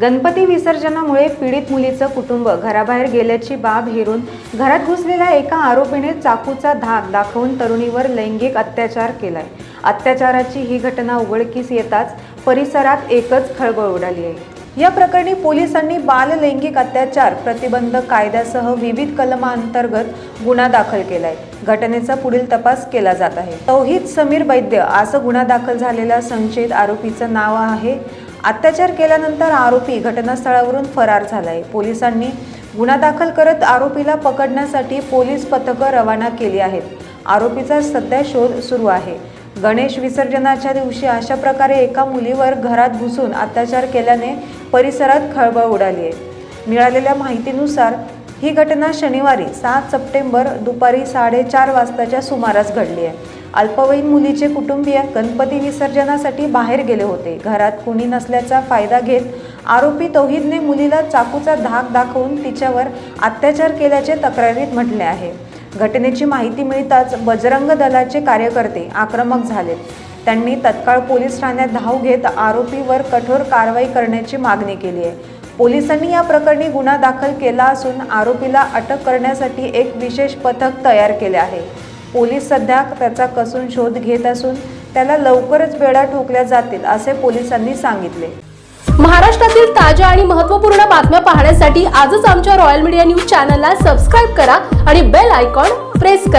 Ganpati विसर्जनामुळे पीडित मुलीचं कुटुंब घराबाहेर गेल्याची बाब हेरून घरात घुसलेल्या एका आरोपीने चाकूचा धाक दाखवून तरुणीवर लैंगिक अत्याचार केलाय. अत्याचाराची ही घटना उघडकीस येताच परिसरात एकच खळबळ उडाली आहे. या प्रकरणी पोलिसांनी बाल लैंगिक अत्याचार प्रतिबंध कायद्यासह विविध कलमांतर्गत गुन्हा दाखल केलाय. घटनेचा पुढील तपास केला जात आहे. तौहिद समीर वैद्य असं गुन्हा दाखल झालेल्या संशयित आरोपीचं नाव आहे अत्याचार केल्यानंतर आरोपी घटनास्थळावरून फरार झाला आहे पोलिसांनी गुन्हा दाखल करत आरोपीला पकडण्यासाठी पोलीस पथकं रवाना केली आहेत. आरोपीचा सध्या शोध सुरू आहे. गणेश विसर्जनाच्या दिवशी अशा प्रकारे एका मुलीवर घरात घुसून अत्याचार केल्याने परिसरात खळबळ उडाली आहे. मिळालेल्या माहितीनुसार ही घटना शनिवारी सात सप्टेंबर दुपारी साडेचार वाजताच्या सुमारास घडली आहे. अल्पवयीन मुलीचे कुटुंबीय गणपती विसर्जनासाठी बाहेर गेले होते. घरात कुणी नसल्याचा फायदा घेत आरोपी तौहिदने मुलीला चाकूचा धाक दाखवून तिच्यावर अत्याचार केल्याचे तक्रारीत म्हटले आहे. घटनेची माहिती मिळताच बजरंग दलाचे कार्यकर्ते आक्रमक झालेत त्यांनी तत्काळ पोलीस ठाण्यात धाव घेत आरोपीवर कठोर कारवाई करण्याची मागणी केली आहे. पोलिसांनी या प्रकरणी गुन्हा दाखल केला असून आरोपीला अटक करण्यासाठी एक विशेष पथक तयार केले आहे. पोलीस सध्या त्याचा कसून शोध घेत असून त्याला लवकरच बेडा ठोकल्या जातील असे पोलिसांनी सांगितले. महाराष्ट्रातील ताज्या आणि महत्त्वपूर्ण बातम्या पाहण्यासाठी आजच आमच्या रॉयल मीडिया न्यूज चॅनलला सबस्क्राईब करा आणि बेल आयकॉन प्रेस करा.